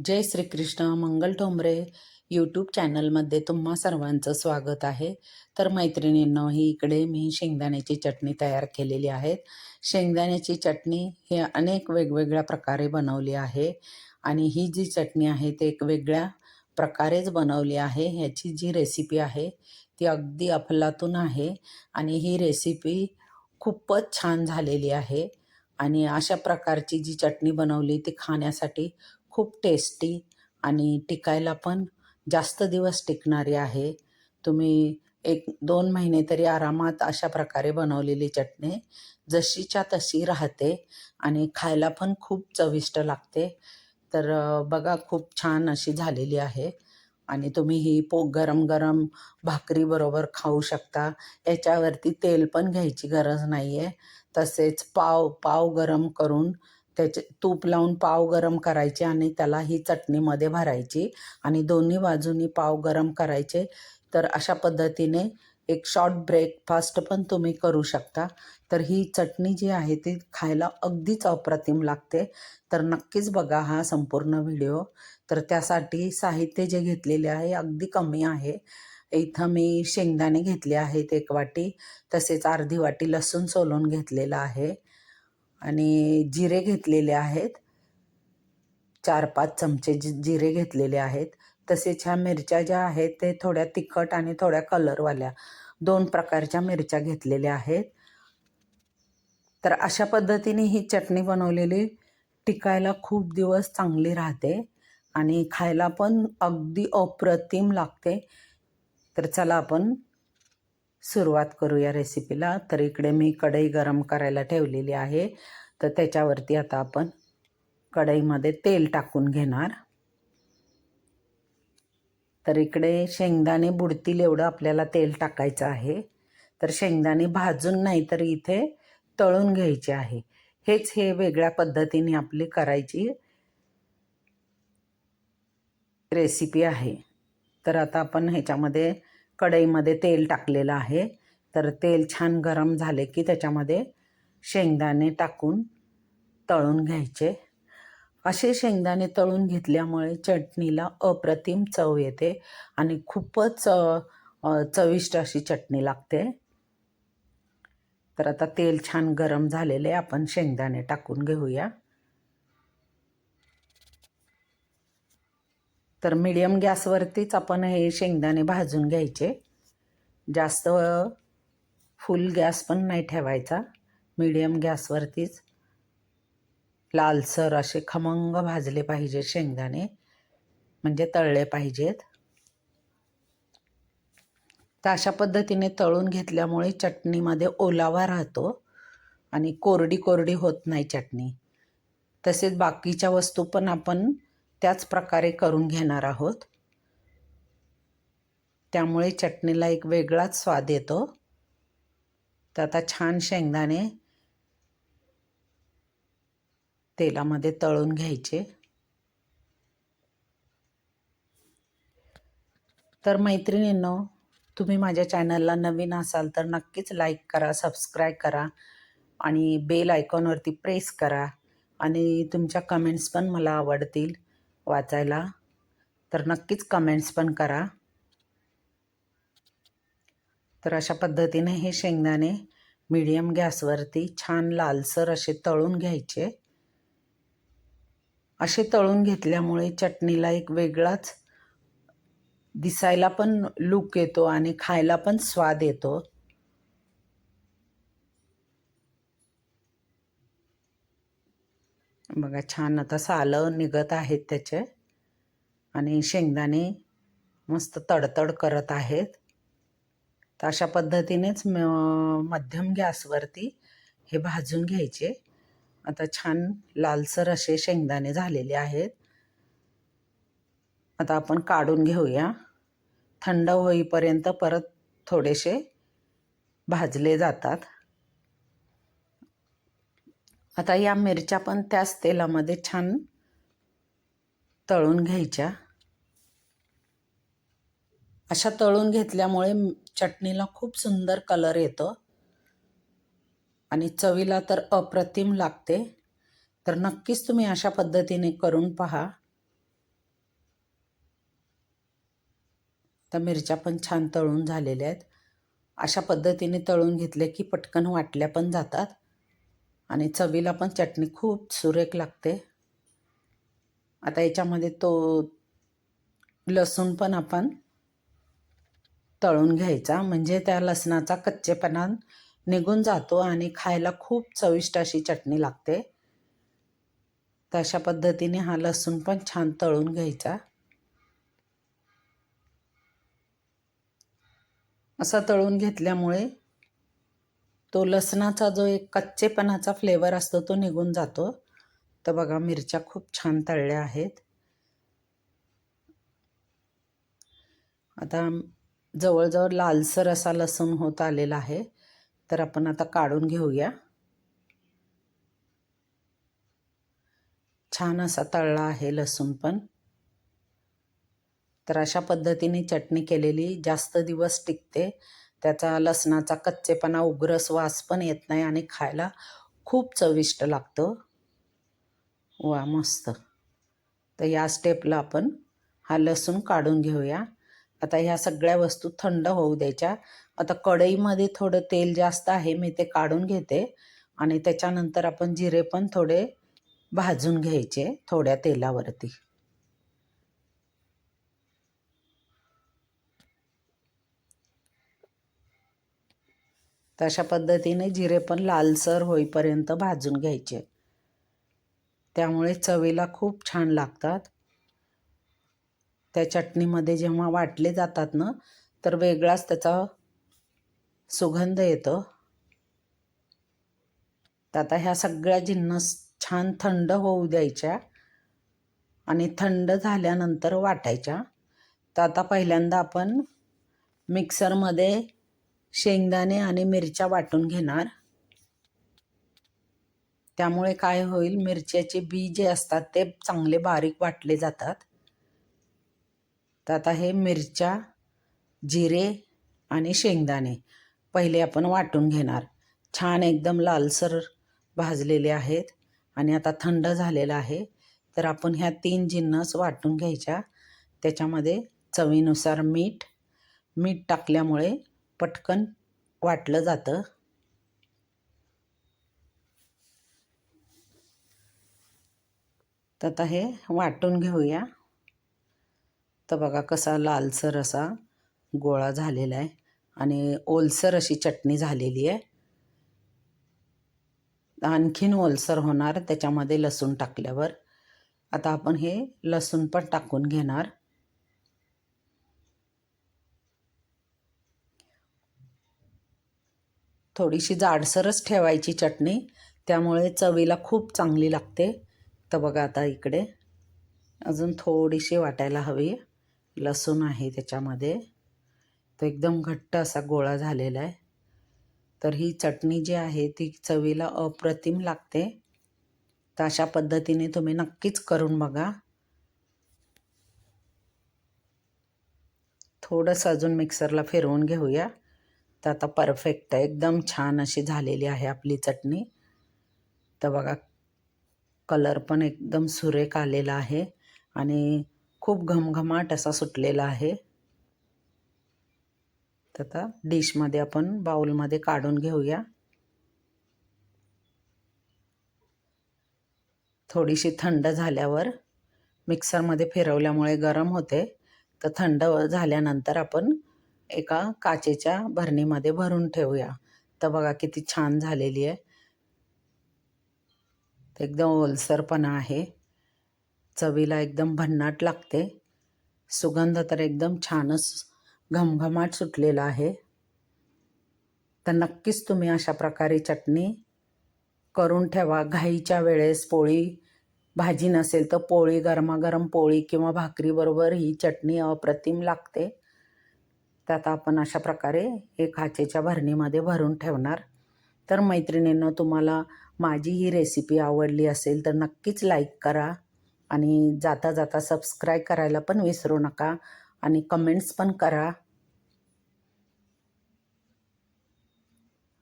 जय Shrikrishna Mangal Thombare YouTube चॅनलमध्ये तुम्हा सर्वांचं स्वागत आहे. तर मैत्रिणींनो ही इकडे मी शेंगदाण्याची चटणी तयार केलेली आहे. शेंगदाण्याची चटणी ही अनेक वेगवेगळ्या प्रकारे बनवली आहे आणि ही जी चटणी आहे ते एक वेगळ्या प्रकारेच बनवली आहे. ह्याची जी रेसिपी आहे ती अगदी अफलातून आहे आणि ही रेसिपी खूपच छान झालेली आहे. आणि अशा प्रकारची जी चटणी बनवली ती खाण्यासाठी खूप टेस्टी आणि टिकायला पण जास्त दिवस टिकणारी आहे. तुम्ही एक दोन महिने तरी आरामात अशा प्रकारे बनवलेली चटणी जशीच्या तशी राहते आणि खायला पण खूप चविष्ट लागते. तर बघा खूप छान अशी झालेली आहे आणि तुम्ही ही पो गरम गरम भाकरीबरोबर खाऊ शकता. याच्यावरती तेल पण घ्यायची गरज नाही आहे तसेच पाव पाव गरम करून त्याचे तूप लावून पाव गरम करायचे आणि त्याला ही चटणीमध्ये भरायची. आणि दोन्ही बाजूनी पाव गरम करायचे. तर अशा पद्धतीने एक शॉर्ट ब्रेकफास्ट पण तुम्ही करू शकता. तर ही चटणी जी आहे ती खायला अगदीच अप्रतिम लागते. तर नक्कीच बघा हा संपूर्ण व्हिडिओ तर त्यासाठी साहित्य जे घेतलेले आहे अगदी कमी आहे. इथं मी शेंगदाणे घेतले आहेत एक वाटी. तसेच अर्धी वाटी लसूण सोलून घेतलेला आहे. आणि जिरे घेतलेले आहेत. चार पाच चमचे जि जिरे घेतलेले आहेत. तसेच ह्या मिरच्या ज्या आहेत ते थोड्या तिखट आणि थोड्या कलरवाल्या दोन प्रकारच्या मिरच्या घेतलेल्या आहेत. तर अशा पद्धतीने ही चटणी बनवलेली टिकायला खूप दिवस चांगली राहते आणि खायला पण अगदी अप्रतिम लागते. तर चला आपण सुरुवात करूया रेसिपीला तर इकडे मी कढई गरम करायला ठेवलेली आहे. तर त्याच्यावरती आता आपण कढईमध्ये तेल टाकून घेणार. तर इकडे शेंगदाणे बुडतील एवढं आपल्याला तेल टाकायचं आहे. तर शेंगदाणे भाजून नाही तर इथे तळून घ्यायचे आहे. हेच हे वेगळ्या पद्धतीने आपली करायची रेसिपी आहे. तर आता आपण ह्याच्यामध्ये कढईमध्ये तेल टाकलेलं आहे. तर तेल छान गरम झाले की त्याच्यामध्ये शेंगदाणे टाकून तळून घ्यायचे. असे शेंगदाणे तळून घेतल्यामुळे चटणीला अप्रतिम चव येते आणि खूपच चविष्ट अशी चटणी लागते. तर आता तेल छान गरम झालेले आपण शेंगदाणे टाकून घेऊया. तर मिडियम गॅसवरतीच आपण हे शेंगदाणे भाजून घ्यायचे. जास्त फुल गॅस पण नाही ठेवायचा. मिडियम गॅसवरतीच लालसर असे खमंग भाजले पाहिजे शेंगदाणे. म्हणजे तळले पाहिजेत. तर अशा पद्धतीने तळून घेतल्यामुळे चटणीमध्ये ओलावा राहतो आणि कोरडी कोरडी होत नाही चटणी. तसेच बाकीच्या वस्तू पण आपण त्याच प्रकारे करून घेणार आहोत. त्यामुळे चटणीला एक वेगळाच स्वाद येतो. तर आता छान शेंगदाणे तेलामध्ये तळून घ्यायचे. तर मैत्रिणींनो तुम्ही माझ्या चॅनलला नवीन असाल तर नक्कीच लाईक करा सबस्क्राईब करा आणि बेल आयकॉनवरती प्रेस करा आणि तुमच्या कमेंट्स पण मला आवडतील. वाचायला तर नक्कीच कमेंट्स पण करा. तर अशा पद्धतीने हे शेंगदाणे मीडियम गॅसवरती छान लालसर असे तळून घ्यायचे. असे तळून घेतल्यामुळे चटणीला एक वेगळाच दिसायला पण लुक येतो आणि खायला पण स्वाद येतो. बघा छान आता सालं निघत आहेत त्याचे. आणि शेंगदाणे मस्त तडतड करत आहेत. तर अशा पद्धतीनेच म मध्यम गॅसवरती हे भाजून घ्यायचे. आता छान लालसर असे शेंगदाणे झालेले आहेत. आता आपण काढून घेऊया. थंड होईपर्यंत परत थोडेसे भाजले जातात. आता या मिरच्या पण त्याच तेलामध्ये छान तळून घ्यायच्या. अशा तळून घेतल्यामुळे चटणीला खूप सुंदर कलर येतो. आणि चवीला तर अप्रतिम लागते. तर नक्कीच तुम्ही अशा पद्धतीने करून पहा. तर मिरच्या पण छान तळून झालेल्या आहेत. अशा पद्धतीने तळून घेतले की पटकन वाटल्या पण जातात. आणि चवीला पण चटणी खूप सुरेख लागते. आता याच्यामध्ये तो लसूण पण आपण तळून घ्यायचा. म्हणजे त्या लसणाचा कच्चेपणा निघून जातो आणि खायला खूप चविष्ट अशी चटणी लागते. तशा पद्धतीने हा लसूण पण छान तळून घ्यायचा. असा तळून घेतल्यामुळे तो लसणाचा जो एक कच्चेपणाचा फ्लेवर असतो तो निघून जातो. तर बघा मिरच्या खूप छान तळल्या आहेत. आता जवळजवळ लालसर असा लसूण होत आलेला आहे. तर आपण आता काढून घेऊया. छान असा तळला आहे लसूण पण. तर अशा पद्धतीने चटणी केलेली जास्त दिवस टिकते. त्याचा लसणाचा कच्चेपणा उग्रस वास पण येत नाही आणि खायला खूप चविष्ट लागतं. वा मस्त. तर या स्टेपला आपण हा लसूण काढून घेऊया. आता ह्या सगळ्या वस्तू थंड होऊ द्यायच्या. आता कढईमध्ये थोडं तेल जास्त आहे मी ते काढून घेते. आणि त्याच्यानंतर आपण जिरे पण थोडे भाजून घ्यायचे थोड्या तेलावरती. तशा पद्धतीने जिरे पण लालसर होईपर्यंत भाजून घ्यायचे. त्यामुळे चवीला खूप छान लागतात. त्या चटणीमध्ये जेव्हा वाटले जातात ना तर वेगळाच त्याचा सुगंध येतो. तर आता ह्या सगळ्या जिन्नस छान थंड होऊ द्यायच्या आणि थंड झाल्यानंतर वाटायच्या. तर आता पहिल्यांदा आपण मिक्सरमध्ये शेंगदाणे आणि मिरच्या वाटून घेणार. त्यामुळे काय होईल मिरच्याचे बी जे असतात ते चांगले बारीक वाटले जातात. तर आता हे मिरच्या जिरे आणि शेंगदाणे पहिले आपण वाटून घेणार. छान एकदम लालसर भाजलेले आहेत आणि आता थंड झालेलं आहे. तर आपण ह्या तीन जिन्नस वाटून घ्यायच्या. त्याच्यामध्ये चवीनुसार मीठ मीठ टाकल्यामुळे पटकन वाटलं जातं. तर आता हे वाटून घेऊया. तर बघा कसा लालसर असा गोळा झालेला आहे. आणि ओलसर अशी चटणी झालेली आहे. आणखीन ओलसर होणार त्याच्यामध्ये लसूण टाकल्यावर. आता आपण हे लसूण पण टाकून घेणार. थोडीशी जाडसरच ठेवायची चटणी. त्यामुळे चवीला खूप चांगली लागते. तर बघा आता इकडे अजून थोडीशी वाटायला हवी. लसूण आहे त्याच्यामध्ये. तो एकदम घट्ट असा गोळा झालेला आहे. तर ही चटणी जी आहे ती चवीला अप्रतिम लागते. तर अशा पद्धतीने तुम्ही नक्कीच करून बघा. थोडंसं अजून मिक्सरला फिरवून घेऊया. तर आता परफेक्ट आहे. एकदम छान अशी झालेली आहे आपली चटणी. तर बघा कलर पण एकदम सुरेख आलेला आहे आणि खूप घमघमाट असा सुटलेला आहे. तर आता डिशमध्ये आपण बाउलमध्ये काढून घेऊया. थोडीशी थंड झाल्यावर मिक्सरमध्ये फिरवल्यामुळे गरम होते. तर थंड झाल्यानंतर आपण एका काचेच्या भरणीमध्ये भरून ठेवूया. तर बघा किती छान झालेली आहे. एकदम ओलसरपणा आहे. चवीला एकदम भन्नाट लागते. सुगंध तर एकदम छानच घमघमाट सुटलेला आहे. तर नक्कीच तुम्ही अशा प्रकारे चटणी करून ठेवा. घाईच्या वेळेस पोळी भाजी नसेल तर पोळी गरमागरम पोळी किंवा भाकरीबरोबर ही चटणी अप्रतिम लागते. त्यात आपण अशा प्रकारे हे खाचेच्या भरणीमध्ये भरून ठेवणार. तर मैत्रिणींनं तुम्हाला माझी ही रेसिपी आवडली असेल तर नक्कीच लाईक करा आणि जाता जाता सबस्क्राईब करायला पण विसरू नका आणि कमेंट्स पण करा.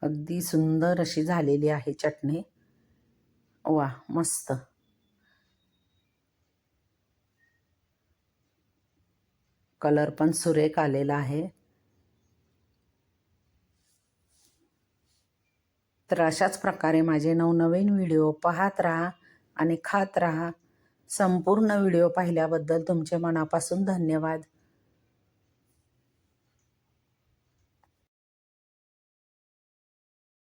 अगदी सुंदर अशी झालेली आहे चटणी. वा मस्त. कलर पण सुरेख आलेला आहे. तर अशाच प्रकारे माझे नवनवीन व्हिडिओ पाहत राहा आणि खात राहा. संपूर्ण व्हिडिओ पाहिल्याबद्दल तुमचे मनापासून धन्यवाद.